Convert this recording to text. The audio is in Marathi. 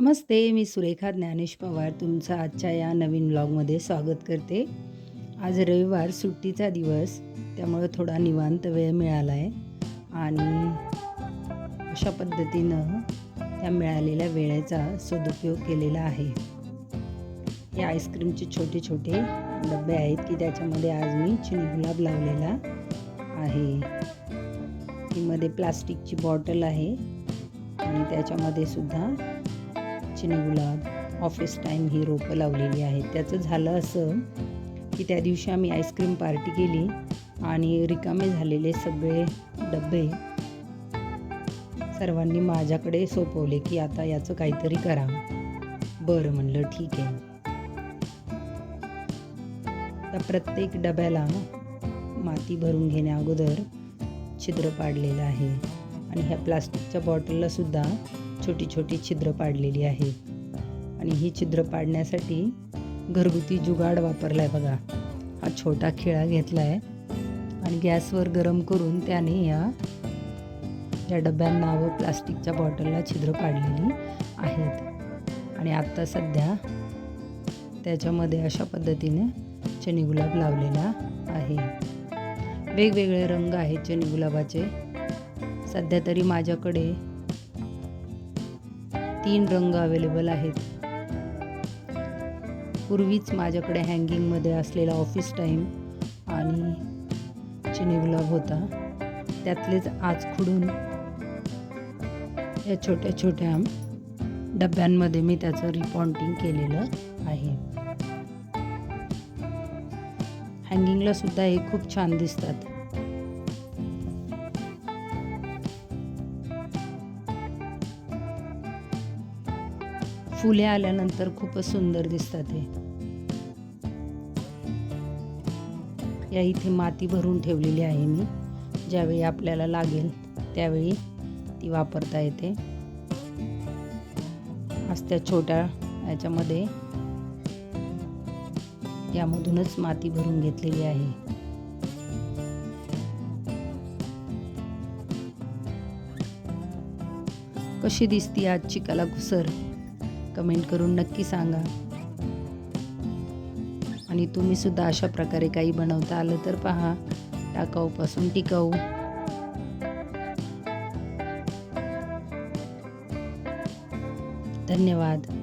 नमस्ते मी सुरेखा ज्ञानेश पवार. तुमचं आजच्या या नवीन ब्लॉगमध्ये स्वागत करते. आज रविवार सुट्टीचा दिवस त्यामुळं थोडा निवांत वेळ मिळाला आहे आणि अशा पद्धतीनं त्या मिळालेल्या वेळेचा सदुपयोग केलेला आहे. हे आईस्क्रीमचे छोटे छोटे डबे आहेत की त्याच्यामध्ये आज मी चिनी गुलाब लावलेला आहे. मध्ये प्लास्टिकची बॉटल आहे आणि त्याच्यामध्ये सुद्धा चिनी गुलाब ऑफिस टाईम ही रोपं लावलेली आहेत. त्याचं झालं असं की त्या दिवशी आम्ही आईस्क्रीम पार्टी केली आणि रिकामे झालेले सगळे डबे सर्वांनी माझ्याकडे सोपवले की आता याचं काहीतरी करा. बरं म्हणलं ठीक आहे. त्या प्रत्येक डब्याला माती भरून घेण्या अगोदर छिद्र पाडलेलं आहे. आणि ह्या प्लास्टिकच्या बॉटलला सुद्धा छोटी छोटी छिद्र पाडलेली आहे. आणि ही छिद्र पाडण्यासाठी घरगुती जुगाड वापरला आहे बघा. हा छोटा खिळा घेतला आहे आणि गॅसवर गरम करून त्याने या या डब्यांना व प्लास्टिकच्या बॉटलला छिद्र पाडलेली आहेत. आणि आत्ता सध्या त्याच्यामध्ये अशा पद्धतीने चनी गुलाब लावलेला आहे. वेगवेगळे रंग आहेत चनी गुलाबाचे. सध्या तरी माझ्याकडे तीन रंग अवेलेबल आहेत. पूर्वीच माझ्याकडे हँगिंगमध्ये असलेला ऑफिस टाईम आणि चिनी गुलाब होता. त्यातलेच आज खुडून या छोट्या छोट्या डब्यांमध्ये मी त्याचं रिपॉन्टिंग केलेलं आहे. हँगिंगला सुद्धा हे खूप छान दिसतात. फुले आल्यानंतर खूपच सुंदर दिसतात हे. या इथे माती भरून ठेवलेली आहे मी. ज्यावेळी आपल्याला लागेल त्यावेळी ती वापरता येते. आज त्या छोट्या याच्यामध्ये यामधूनच माती भरून घेतलेली आहे. कशी दिसती आजची कलाकुसर? कमेंट करून नक्की सांगा. आणि तुम्ही सुद्धा अशा प्रकारे काही बनवता आलं तर पहा. टाकाऊपासून टिकाऊ. धन्यवाद.